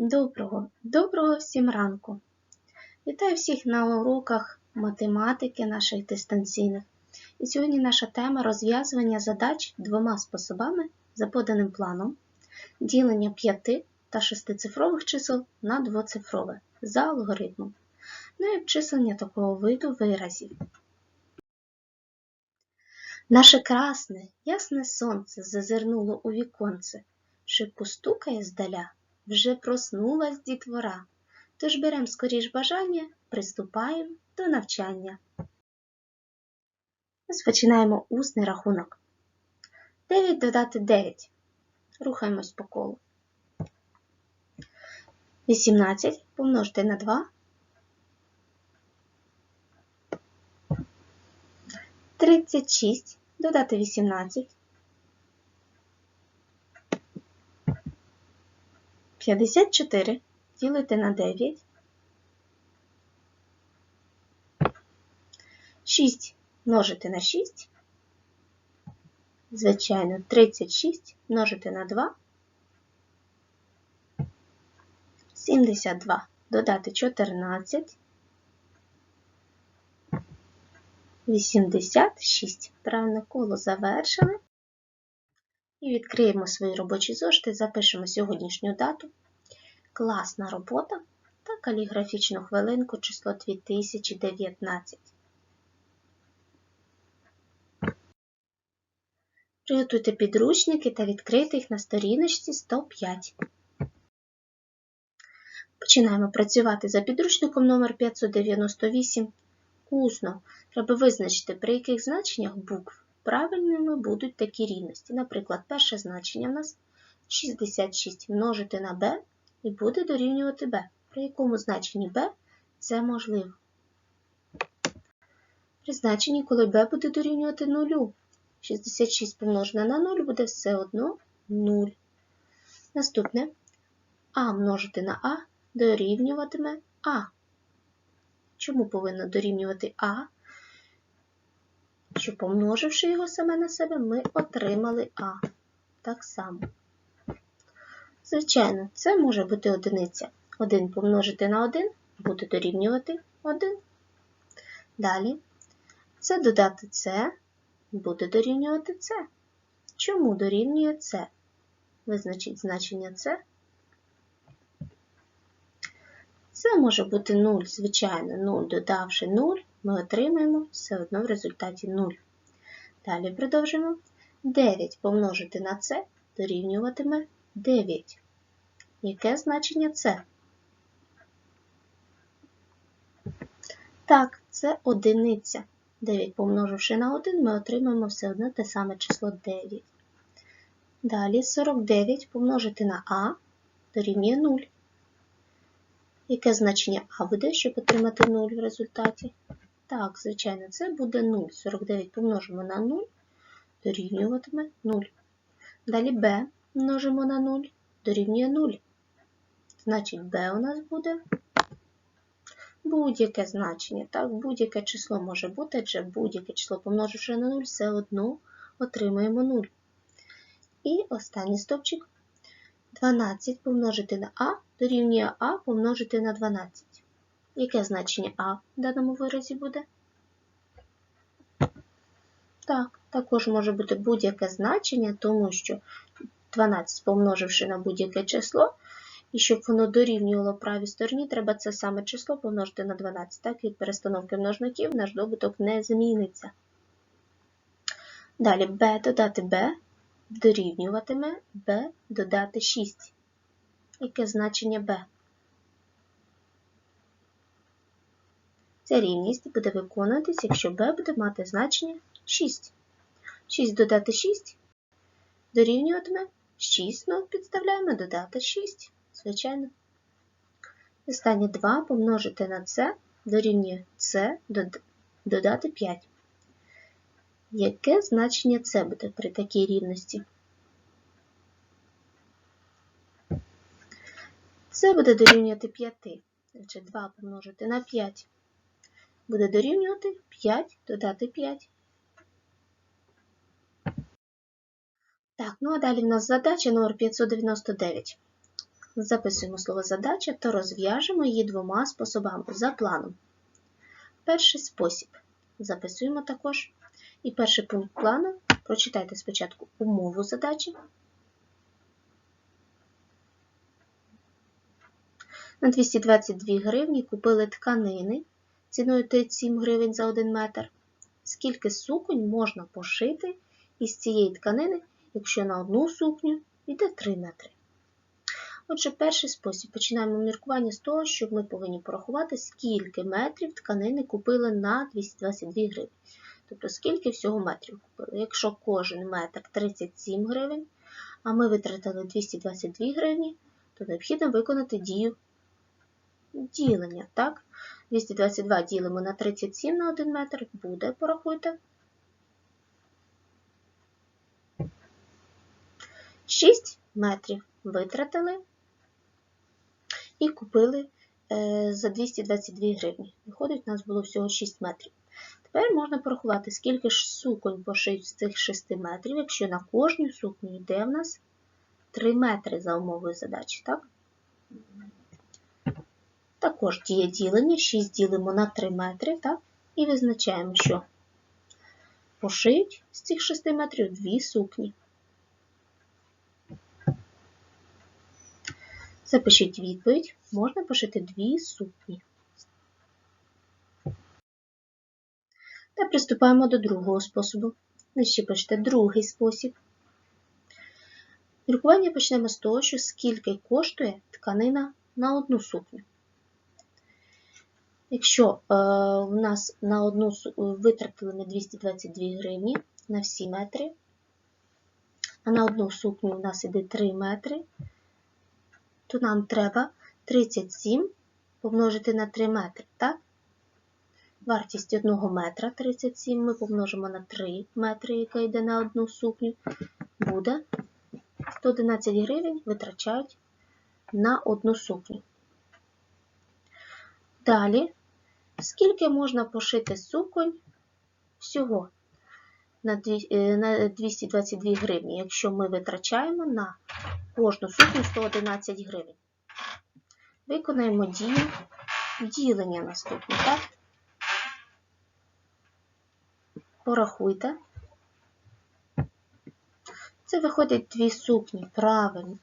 Доброго, доброго всім ранку! Вітаю всіх на уроках математики наших дистанційних. І сьогодні наша тема розв'язування задач двома способами за поданим планом, ділення п'яти та шестицифрових чисел на двоцифрове за алгоритмом, ну і обчислення такого виду виразів. Наше красне, ясне сонце зазирнуло у віконце, шибко стукає здаля, вже проснулась дітвора. Тож берем скоріш бажання, приступаємо до навчання. Розпочинаємо усний рахунок. 9 додати 9. Рухаємось по колу. 18 помножити на 2. 36 додати 18. 54 ділити на 9. 6 множити на 6. Звичайно, 36 множити на 2. 72 додати 14. 86. Правильне коло завершили. І відкриємо свої робочі зошити, запишемо сьогодншню дату, класна робота та каліграфічну хвилинку число 2019. Приготуйте підручники та відкрийте їх на сторіночці 105. Починаємо працювати за підручником номер 598. Усно. Треба визначити, при яких значеннях букв правильними будуть такі рівності. Наприклад, перше значення в нас 66 множити на b і буде дорівнювати b. При якому значенні b це можливо. При значенні, коли b буде дорівнювати 0. 66 помножене на 0 буде все одно 0. Наступне а множити на а дорівнюватиме а. Чому повинно дорівнювати а? Що помноживши його саме на себе, ми отримали А. Так само. Звичайно, це може бути одиниця. 1 помножити на 1 буде дорівнювати 1. Далі це додати С буде дорівнювати С. Чому дорівнює С? Визначіть значення С. Це може бути 0, звичайно, 0, додавши 0, ми отримаємо все одно в результаті 0. Далі продовжимо. 9 помножити на це дорівнюватиме 9. Яке значення це? Так, це одиниця. 9 помноживши на 1, ми отримаємо все одно те саме число 9. Далі 49 помножити на А дорівнює 0. Яке значення А буде, щоб отримати 0 в результаті? Так, звичайно, це буде 0. 49 помножимо на 0, дорівнюватиме 0. Далі b множимо на 0, дорівнює 0. Значить, b у нас буде будь-яке значення. Так, будь-яке число може бути, адже будь-яке число помноживши на 0, все одно отримаємо 0. І останній стовпчик 12 помножити на а дорівнює а помножити на 12. Яке значення а в даному виразі буде? Так, також може бути будь-яке значення, тому що 12 помноживши на будь-яке число, і щоб воно дорівнювало правій стороні, треба це саме число помножити на 12. Так, від перестановки множників наш добуток не зміниться. Далі b додати b дорівнюватиме b додати 6. Яке значення b? Ця рівність буде виконуватись, якщо b буде мати значення 6. 6 додати 6 дорівнюватиме 6, ну, підставляємо додати 6, звичайно. Останнє 2 помножити на це дорівнює це додати 5. Яке значення це буде при такій рівності? Це буде дорівнювати 5. Значить 2 помножити на 5 буде дорівнювати 5 додати 5. Так, ну а далі в нас задача номер 599. Записуємо слово задача та розв'яжемо її двома способами за планом. Перший спосіб записуємо також. І перший пункт плану прочитайте спочатку умову задачі. На 222 гривні купили тканини ціною 37 гривень за 1 метр. Скільки суконь можна пошити із цієї тканини, якщо на одну сукню йде 3 метри? Отже, перший спосіб. Починаємо міркування з того, що ми повинні порахувати, скільки метрів тканини купили на 222 гривні. Тобто, скільки всього метрів купили. Якщо кожен метр 37 гривень, а ми витратили 222 гривні, то необхідно виконати дію ділення. Так? 222 ділимо на 37 на 1 метр, буде, порахуйте. 6 метрів витратили і купили е, за 222 гривні. Виходить, у нас було всього 6 метрів. Тепер можна порахувати, скільки ж суконь пошиють з цих 6 метрів, якщо на кожну сукню йде в нас 3 метри за умовою задачі. так? Також діє ділення, 6 ділимо на 3 метри, так? і визначаємо, що пошиють з цих 6 метрів 2 сукні. Запишіть відповідь, можна пошити 2 сукні. Та приступаємо до другого способу. Нижче пишете другий спосіб. Міркування почнемо з того, що скільки коштує тканина на одну сукню. Якщо е, в нас на одну витратили ми 222 гривні на всі метри, а на одну сукню у нас іде 3 метри, то нам треба 37 помножити на 3 метри. так? Вартість 1 метра 37 ми помножимо на 3 метри, яка йде на одну сукню, буде 111 гривень витрачають на одну сукню. Далі, скільки можна пошити суконь всього на 222 гривні, якщо ми витрачаємо на кожну сукню 111 гривень. Виконаємо дію ділення наступне, так? Порахуйте. Це виходить дві сукні, правильно.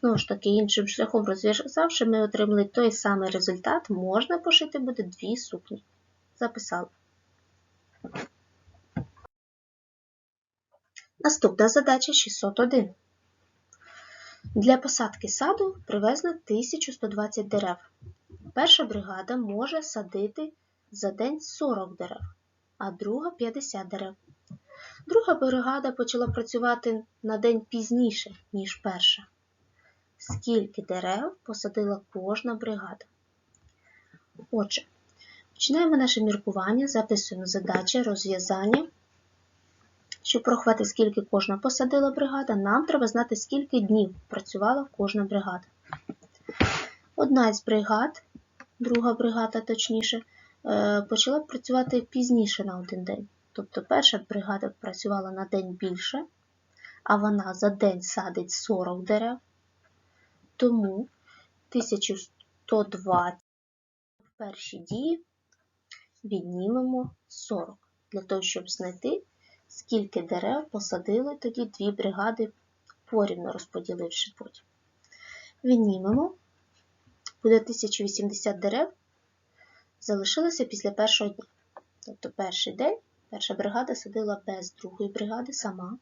Знову ж таки, іншим шляхом розв'язавши, ми отримали той самий результат, можна пошити буде дві сукні. Записали. Наступна задача 601. Для посадки саду привезли 1120 дерев. Перша бригада може садити за день 40 дерев, а друга 50 дерев. Друга бригада почала працювати на день пізніше, ніж перша. Скільки дерев посадила кожна бригада? Отже, починаємо наше міркування, записуємо задачі, розв'язання. Щоб порахувати, скільки кожна посадила бригада, нам треба знати, скільки днів працювала кожна бригада. Одна із бригад, друга бригада, точніше, е, почала працювати пізніше на один день. Тобто перша бригада працювала на день більше, а вона за день садить 40 дерев. Тому 1120 в першій дії віднімемо 40, для того, щоб знайти скільки дерев посадили тоді дві бригади, порівно розподіливши потім. Віднімемо, буде 1080 дерев, залишилося після першого дня. Тобто перший день перша бригада садила без другої бригади сама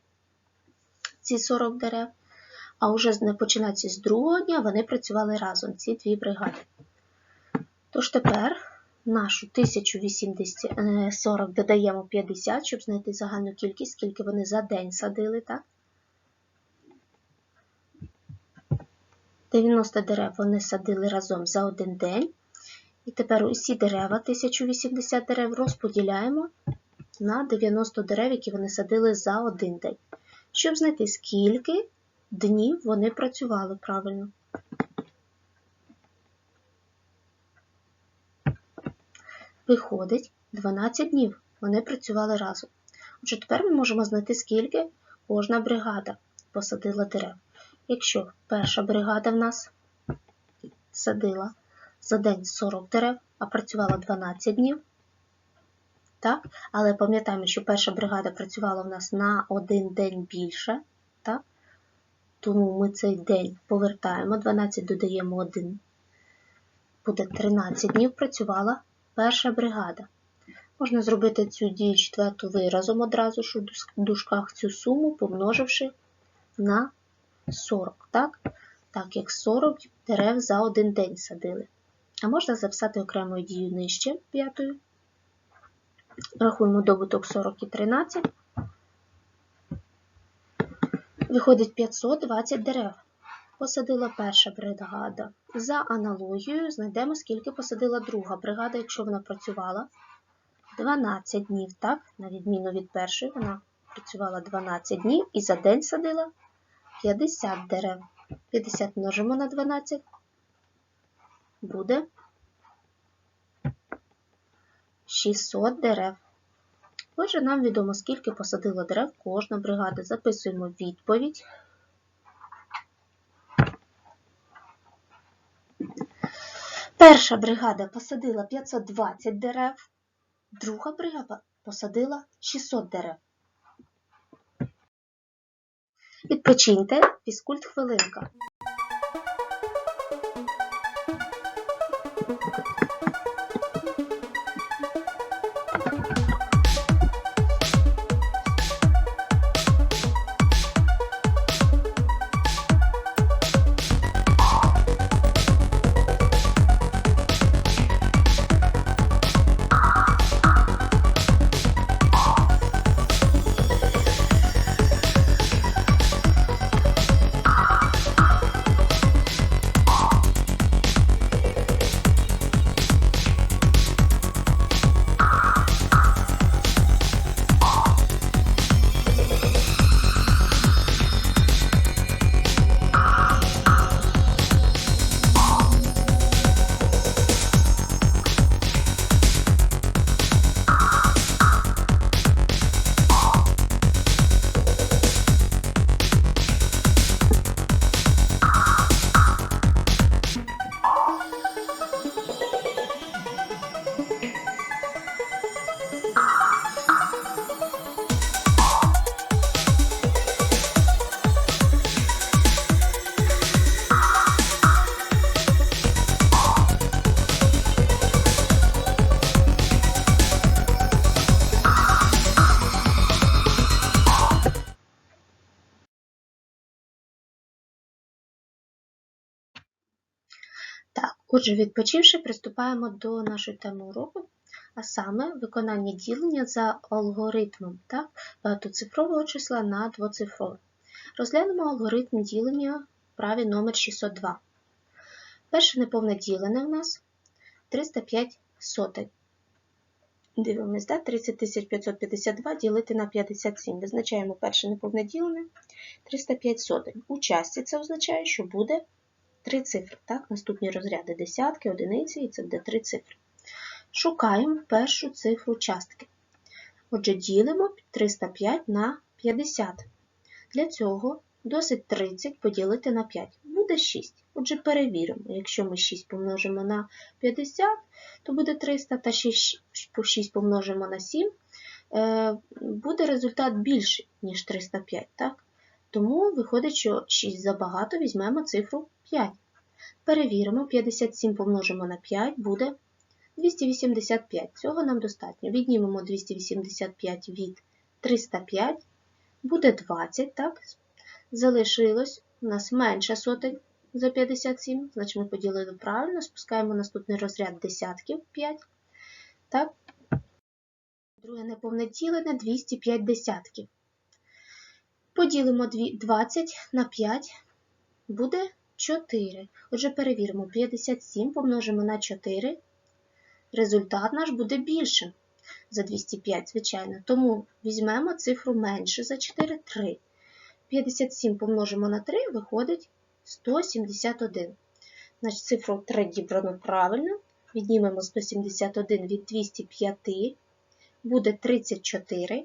ці 40 дерев, а вже починаючи з другого дня вони працювали разом, ці дві бригади. Тож тепер нашу 1040 додаємо 50, щоб знайти загальну кількість, скільки вони за день садили, так? 90 дерев вони садили разом за один день. І тепер усі дерева, 1080 дерев, розподіляємо на 90 дерев, які вони садили за один день. Щоб знайти, скільки днів вони працювали правильно. Виходить, 12 днів вони працювали разом. Отже, тепер ми можемо знайти, скільки кожна бригада посадила дерев. Якщо перша бригада в нас садила за день 40 дерев, а працювала 12 днів, так? але пам'ятаємо, що перша бригада працювала в нас на один день більше, так? Тому ми цей день повертаємо, 12 додаємо 1, буде 13 днів працювала перша бригада. Можна зробити цю дію четверту виразом одразу ж у дужках цю суму, помноживши на 40, так? Так як 40 дерев за один день садили. А можна записати окремою дією нижче п'ятою. Рахуємо добуток 40 і 13. Виходить 520 дерев. Посадила перша бригада. За аналогією знайдемо, скільки посадила друга бригада, якщо вона працювала 12 днів, так? На відміну від першої, вона працювала 12 днів і за день садила 50 дерев. 50 множимо на 12. Буде 600 дерев. Отже, нам відомо, скільки посадила дерев кожна бригада. Записуємо відповідь. Перша бригада посадила 520 дерев, друга бригада посадила 600 дерев. Відпочиньте, фізкульт хвилинка. Отже, відпочивши, приступаємо до нашої теми уроку, а саме виконання ділення за алгоритмом так, багатоцифрового числа на двоцифрове. Розглянемо алгоритм ділення в праві номер 602. Перше неповне ділене в нас 305 сотень. Дивимось, да? 30 552 ділити на 57. Визначаємо перше неповне ділене 305 сотень. У часті це означає, що буде три цифри. Так? Наступні розряди десятки, одиниці, і це буде три цифри. Шукаємо першу цифру частки. Отже, ділимо 305 на 50. Для цього досить 30 поділити на 5. Буде 6. Отже, перевіримо. Якщо ми 6 помножимо на 50, то буде 300, та 6 6 помножимо на 7, е, буде результат більший, ніж 305. Так? Тому виходить, що 6 забагато, візьмемо цифру 5. Перевіримо, 57 помножимо на 5 буде 285. Цього нам достатньо. Віднімемо 285 від 305, буде 20, так? Залишилось у нас менше сотень за 57, значить ми поділили правильно, спускаємо наступний розряд десятків 5. Так? Друге неповне ділене 205 десятків. Поділимо 20 на 5, буде 4. Отже, перевіримо 57 помножимо на 4. Результат наш буде більшим за 205, звичайно. Тому візьмемо цифру менше за 4 3. 57 помножимо на 3, виходить 171. Значить, цифру 3 дібрано правильно. Віднімемо 171 від 205, буде 34.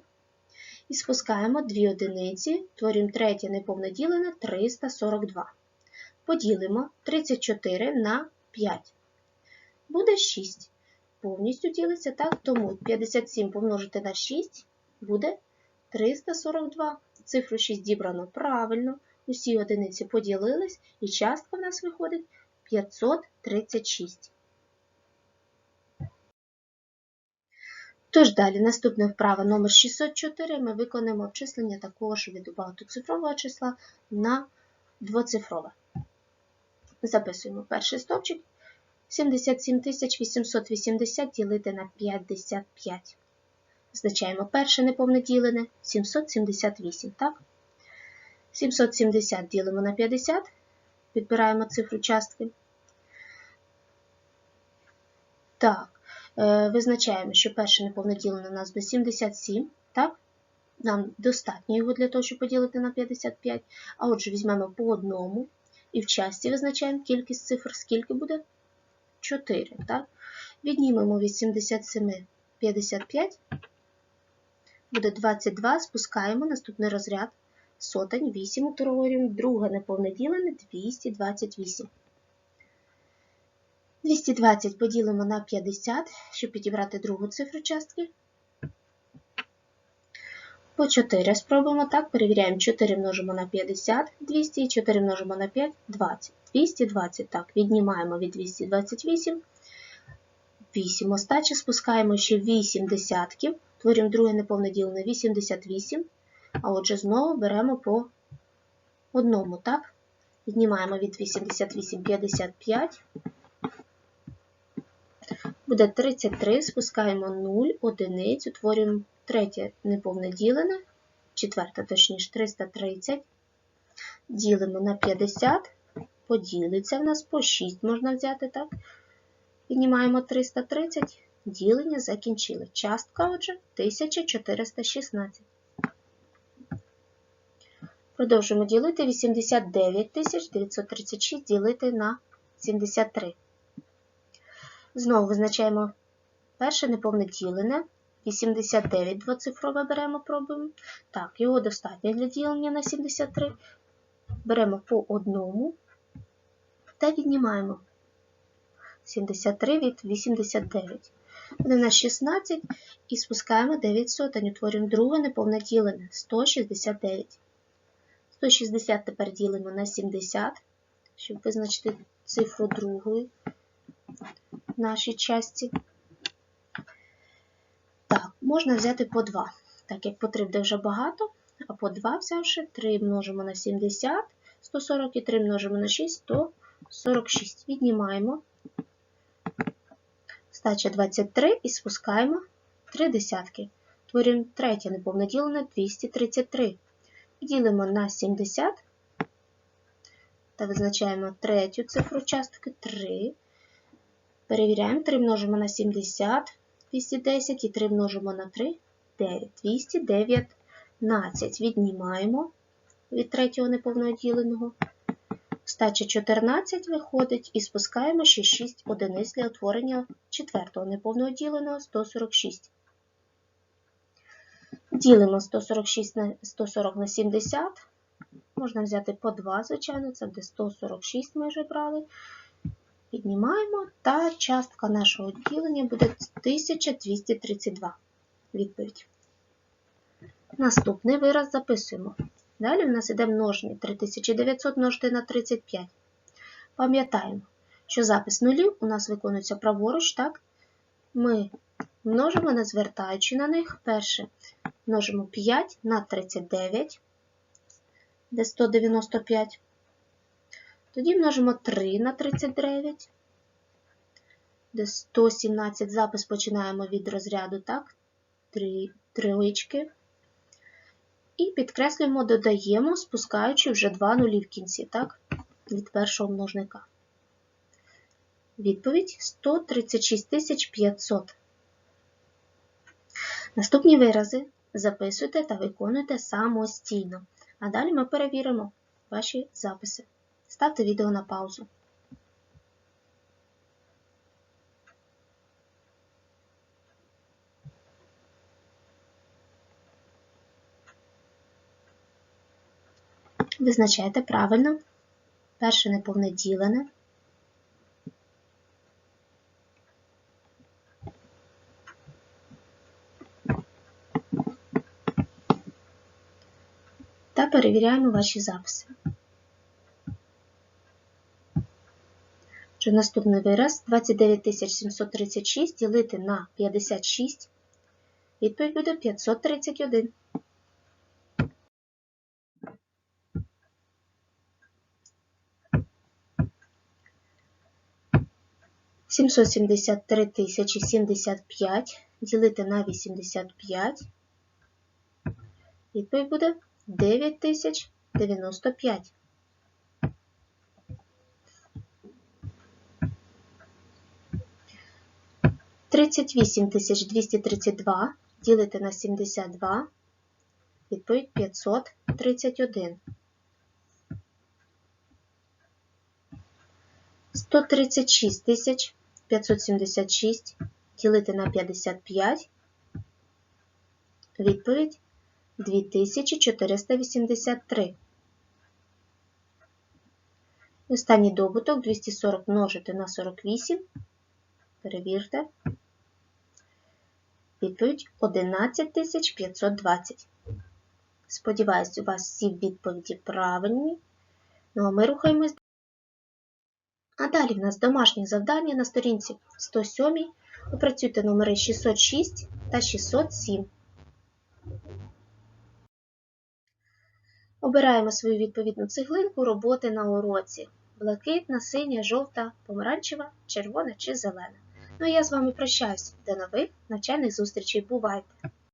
І спускаємо дві одиниці, творимо третє неповне ділене 342. Поділимо 34 на 5. Буде 6. Повністю ділиться так, тому 57 помножити на 6 буде 342. Цифру 6 дібрано правильно. Усі одиниці поділились, і частка в нас виходить 536. Тож далі, наступна вправа номер 604 ми виконаємо обчислення такого ж виду багатоцифрового числа на двоцифрове. Записуємо перший стовпчик. 77 880 ділити на 55. Значаємо перше неповне ділене 778, так? 770 ділимо на 50, підбираємо цифру частки. Так, е, визначаємо, що перше неповне ділене у нас буде 77, так? Нам достатньо його для того, щоб поділити на 55. А отже, візьмемо по одному і в часті визначаємо кількість цифр, скільки буде 4. Так? Віднімемо від 77 55, буде 22, спускаємо наступний розряд сотень, 8 утворюємо, друге неповне ділене 228. 220 поділимо на 50, щоб підібрати другу цифру частки. По 4 спробуємо так, перевіряємо. 4 множимо на 50, 200, 4 множимо на 5, 20. 220, так, віднімаємо від 228, 8 остачі, спускаємо ще 8 десятків, творимо друге неповне ділене 88, а отже знову беремо по одному, так? Віднімаємо від 88 55, буде 33, спускаємо 0, одиниць, утворюємо третє неповне ділене, четверте, точніше, 330, ділимо на 50, поділиться в нас по 6 можна взяти, так? Піднімаємо 330, ділення закінчили. Частка, отже, 1416. Продовжуємо ділити 89 936 ділити на 73. Знову визначаємо перше неповне ділене. 89 двоцифрове беремо, пробуємо. Так, його достатньо для ділення на 73. Беремо по одному та віднімаємо 73 від 89. Буде на 16 і спускаємо 9 сотень. Утворюємо друге неповне ділене 169. 160 тепер ділимо на 70, щоб визначити цифру другої нашій часті. Так, можна взяти по 2, так як по 3 буде вже багато, а по 2 взявши 3 множимо на 70, 140 і 3 множимо на 6, 146. Віднімаємо. Стача 23 і спускаємо 3 десятки. Творюємо третє неповне ділене 233. Ділимо на 70 та визначаємо третю цифру частки 3. Перевіряємо 3 множимо на 70, 210 і 3 множимо на 3, 9. 219. Віднімаємо від третього неповного діленого. Стача 14 виходить і спускаємо ще 6 одиниць для утворення четвертого неповного діленого 146. Ділимо 146 на 140 на 70. Можна взяти по 2, звичайно, це буде 146 ми вже брали. Піднімаємо, та частка нашого ділення буде 1232. Відповідь. Наступний вираз записуємо. Далі в нас іде множення 3900 множити на 35. Пам'ятаємо, що запис нулів у нас виконується праворуч, так? Ми множимо, не звертаючи на них. Перше множимо 5 на 39, де 195. Тоді множимо 3 на 39, де 117 запис починаємо від розряду, так? 3 трилички. І підкреслюємо, додаємо, спускаючи вже 2 нулі в кінці, так? Від першого множника. Відповідь 136 500. Наступні вирази записуйте та виконуйте самостійно. А далі ми перевіримо ваші записи. Ставте відео на паузу. Визначайте правильно. Перше неповне ділене. Та перевіряємо ваші записи. Отже, наступний вираз 29736 ділити на 56. Відповідь буде 531. Сімсот сімдесят три тисячі сімдесят п'ять ділити на вісімдесят п'ять. Відповідь буде дев'ять тисяч дев'яносто п'ять. Тридцять вісім тисяч двісті тридцять два ділити на сімдесят два. Відповідь п'ятсот тридцять один. 136 тисяч 576 ділити на 55. Відповідь 2483. Останній добуток 240 множити на 48. Перевірте. Відповідь 11520. Сподіваюсь, у вас всі відповіді правильні. Ну а ми рухаємось. А далі в нас домашнє завдання на сторінці 107. Опрацюйте номери 606 та 607. Обираємо свою відповідну цеглинку роботи на уроці. Блакитна, синя, жовта, помаранчева, червона чи зелена. Ну а я з вами прощаюсь. До нових навчальних зустрічей. Бувайте!